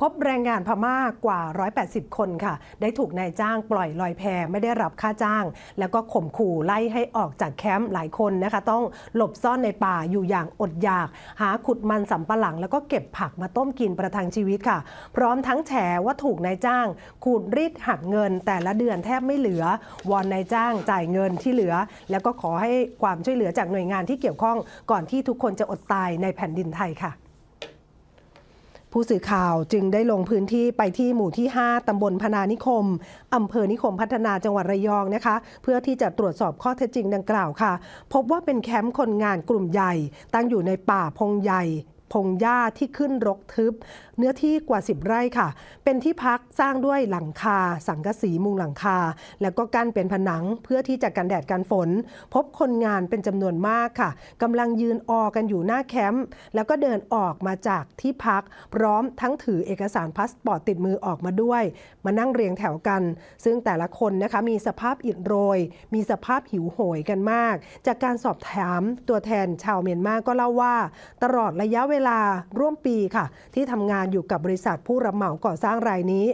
พบแรงงานพม่ากว่า 180 คนค่ะ ได้ถูกนายจ้างปล่อยลอยแพไม่ได้รับค่าจ้าง แล้วก็ข่มขู่ไล่ให้ออกจากแคมป์หลายคนนะคะ ต้องหลบซ่อนในป่าอยู่อย่างอดอยาก หาขุดมันสำปะหลัง แล้วก็เก็บผักมาต้มกินประทังชีวิตค่ะ พร้อมทั้งแฉว่าถูกนายจ้าง ขูดรีดหักเงิน แต่ละเดือนแทบไม่เหลือ วอนนายจ้างจ่ายเงินที่เหลือ แล้วก็ขอให้ความช่วยเหลือจากหน่วยงานที่เกี่ยวข้องก่อนที่ทุกคนจะอดตายในแผ่นดินไทยค่ะ ผู้สื่อข่าวจึงได้ลงพื้นที่ไปที่หมู่ที่ 5ตำบลพนานิคมอำเภอนิคมพัฒนาจังหวัดระยองนะคะ เพื่อที่จะตรวจสอบข้อเท็จจริงดังกล่าวค่ะ พบว่าเป็นแคมป์คนงานกลุ่มใหญ่ ตั้งอยู่ในป่าพงใหญ่ พงหญ้าที่ขึ้นรกทึบ เนื้อที่กว่า 10 ไร่ค่ะ เป็นที่พักสร้างด้วยหลังคา สังกะสีมุงหลังคา แล้วก็กั้นเป็นผนังเพื่อที่จะกันแดดกันฝน พบคนงานเป็นจำนวนมากค่ะกำลังยืนออกันอยู่หน้าแคมป์แล้วก็เดินออกมาจากที่พัก พร้อมทั้งถือเอกสารพาสปอร์ตติดมือออกมาด้วย มานั่งเรียงแถวกัน ซึ่งแต่ละคนนะคะมีสภาพอิดโรย มีสภาพหิวโหยกันมาก จากการสอบถามตัวแทนชาวเมียนมาก็เล่าว่า ตลอดระยะเวลาร่วมปีค่ะ ที่ทำงานอยู่กับบริษัทผู้รับเหมาก่อสร้างรายนี้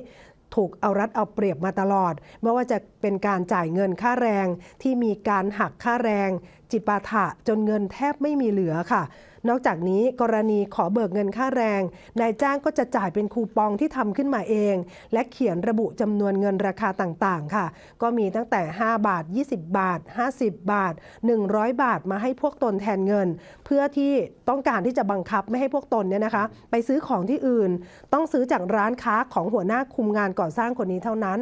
ถูกเอารัดเอาเปรียบมาตลอด ไม่ว่าจะเป็นการจ่ายเงินค่าแรงที่มีการหักค่าแรง จิปาถะจนเงินแทบไม่มีเหลือค่ะ นอกจากนี้กรณีขอเบิกเงินค่าแรง นายจ้างก็จะจ่ายเป็นคูปองที่ทำขึ้นมาเอง และเขียนระบุจำนวนเงินราคาต่างๆ ค่ะ ก็มีตั้งแต่ 5 บาท 20 บาท 50 บาท 100 บาทมาให้พวกตนแทนเงิน เพื่อที่ต้องการที่จะบังคับไม่ให้พวกตนเนี่ยนะคะ ไปซื้อของที่อื่น ต้องซื้อจากร้านค้าของหัวหน้าคุมงานก่อสร้างคนนี้เท่านั้น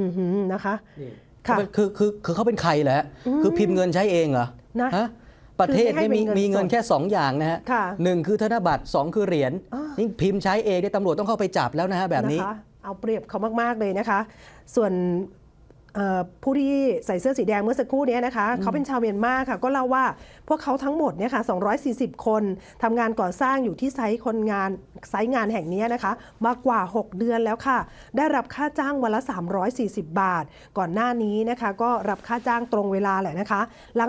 อือหือนะคะค่ะเขาเป็นคือคือคือเขาเป็นใครเหรอฮะคือพิมพ์เงินใช้เองเหรอนะฮะ ประเทศคือไม่นี่ให้มีเป็นเงินมีเงินสดแค่ 2 อย่างนะฮะค่ะหนึ่งคือธนบัตรสองคือเหรียญอ่านี่พิมพ์ใช้เองเนี่ยตำรวจต้องเข้าไปจับแล้วนะฮะแบบนี้ะคะเอาเปรียบเขามาก ๆ เลยนะคะ ส่วนเอ่อ ผู้ที่ใส่เสื้อสีแดงเมื่อสักครู่เนี้นะคะ เขาเป็นชาวเมียนมาค่ะ ก็เล่าว่าพวกเขาทั้งหมดเนี่ยค่ะ 240 คนทำงานก่อสร้างอยู่ที่ไซต์คนงานไซต์งานแห่งนี้นะคะ มากกว่า 6 เดือนแล้วค่ะ ได้รับค่าจ้างวันละ 340 บาท ก่อนหน้านี้นะคะ ก็รับค่าจ้างตรงเวลาแหละนะคะ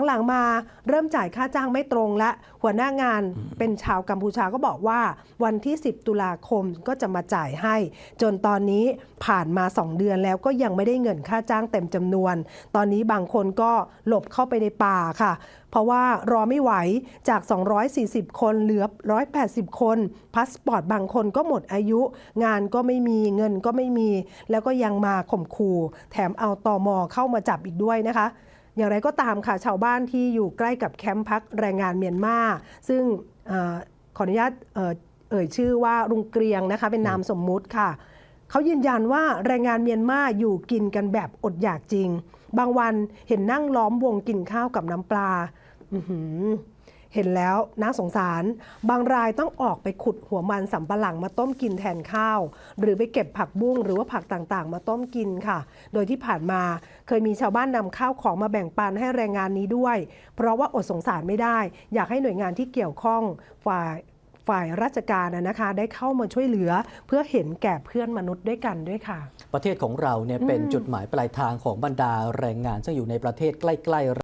หลังๆมาเริ่มจ่ายค่าจ้างไม่ตรงและหัวหน้างานเป็นชาวกัมพูชาก็บอกว่าวันที่ 10 ตุลาคมก็จะมาจ่ายให้ จนตอนนี้ผ่านมา 2 เดือนแล้วก็ยังไม่ได้เงินค่าจ้างเต็มจำนวน ตอนนี้บางคนก็หลบเข้าไปในป่าค่ะ เพราะว่ารอไม่ไหวจาก 240 คนเหลือ 180 คนพาสปอร์ตบางคนก็หมดอายุ งานก็ไม่มีเงินก็ไม่มี แล้วก็ยังมาข่มขู่แถมเอาตอมอเข้ามาจับอีกด้วยนะคะอย่างไรก็ตามค่ะชาวบ้านที่อยู่ใกล้กับแคมป์พักแรงงานเมียนมาซึ่งอขออนุญาตเอ่อเอ่ยชื่อว่าลุงเกรียงนะคะเป็นนามสมมุติค่ะ เขายืนยันว่าแรงงานเมียนมาอยู่กินกันแบบอดอยากจริง บางวันเห็นนั่งล้อมวงกินข้าวกับน้ำปลาเห็นแล้วน่าสงสาร บางรายต้องออกไปขุดหัวมันสำปะหลังมาต้มกินแทนข้าว หรือไปเก็บผักบุ้งหรือว่าผักต่างๆ มาต้มกินค่ะ โดยที่ผ่านมาเคยมีชาวบ้านนำข้าวของมาแบ่งปันให้แรงงานนี้ด้วย เพราะว่าอดสงสารไม่ได้ อยากให้หน่วยงานที่เกี่ยวข้องฝ่าย ฝ่ายราชการนะนะคะได้เข้ามาช่วยเหลือเพื่อเห็นแก่เพื่อนมนุษย์ด้วยกันด้วยค่ะ ประเทศของเราเนี่ยเป็นจุดหมายปลายทางของบรรดาแรงงานซึ่งอยู่ในประเทศใกล้ๆ